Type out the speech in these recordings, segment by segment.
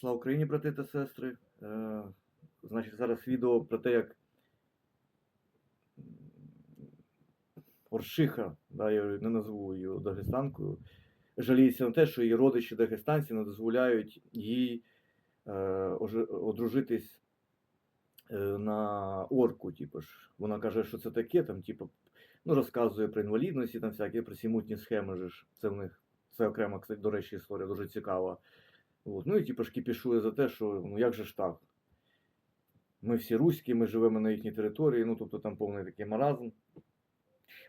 Слава Україні, брати та сестри. Е, значить, зараз відео про те, як Оршиха, да, я не назву її дагестанкою, жаліється на те, що її родичі дагестанці не дозволяють їй е, одружитись е, на орку. Типу ж. Вона каже, що це таке, там, типу, ну, розказує про інвалідності, там всякі про ці мутні схеми. Ж. Це в них це окрема, до речі, історія дуже цікава. От. Ну і типу ж кіпішує за те, що ну як же ж так? Ми всі руські, ми живемо на їхній території, ну тобто там повний такий маразм.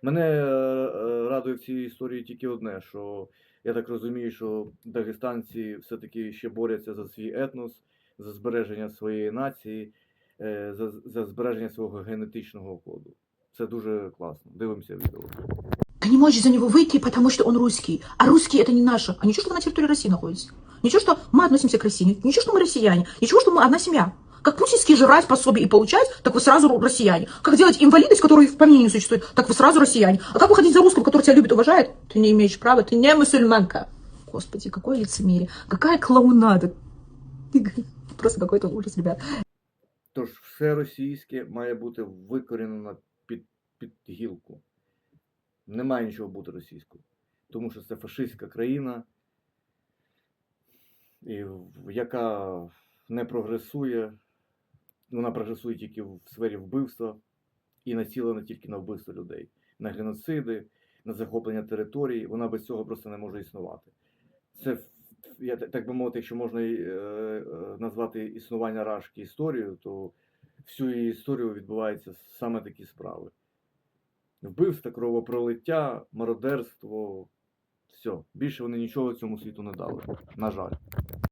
Мене е, е, радує в цій історії тільки одне, що я так розумію, що дагестанці все-таки ще борються за свій етнос, за збереження своєї нації, е, за, за збереження свого генетичного коду. Це дуже класно. Дивимося відео. Ты не можешь за него выйти, потому что он русский. А русские это не наши. А ничего, что вы на территории России находитесь. Ничего, что мы относимся к России. Ничего, что мы россияне. Ничего, что мы одна семья. Как путинские жрать пособие и получать, так вы сразу ру- россияне. Как делать инвалидность, которой в помине не существует, так вы сразу россияне. А как выходить за русского, который тебя любит и уважает, ты не имеешь права, ты не мусульманка. Господи, какое лицемерие. Какая клоунада. Просто какой-то ужас, ребят. Тож все російське має бути викорінено під, під гілку. Не має нічого бути російською. Тому що це фашистська країна, І, яка не прогресує. Вона прогресує тільки в сфері вбивства і націлена тільки на вбивство людей, на геноциди, на захоплення територій. Вона без цього просто не може існувати. Це, я так би мовити, якщо можна е, е, назвати існування Рашки історією, то всю її історію відбуваються саме такі справи. Вбивство, кровопролиття, мародерство. Все. Більше вони нічого цьому світу не дали. На жаль.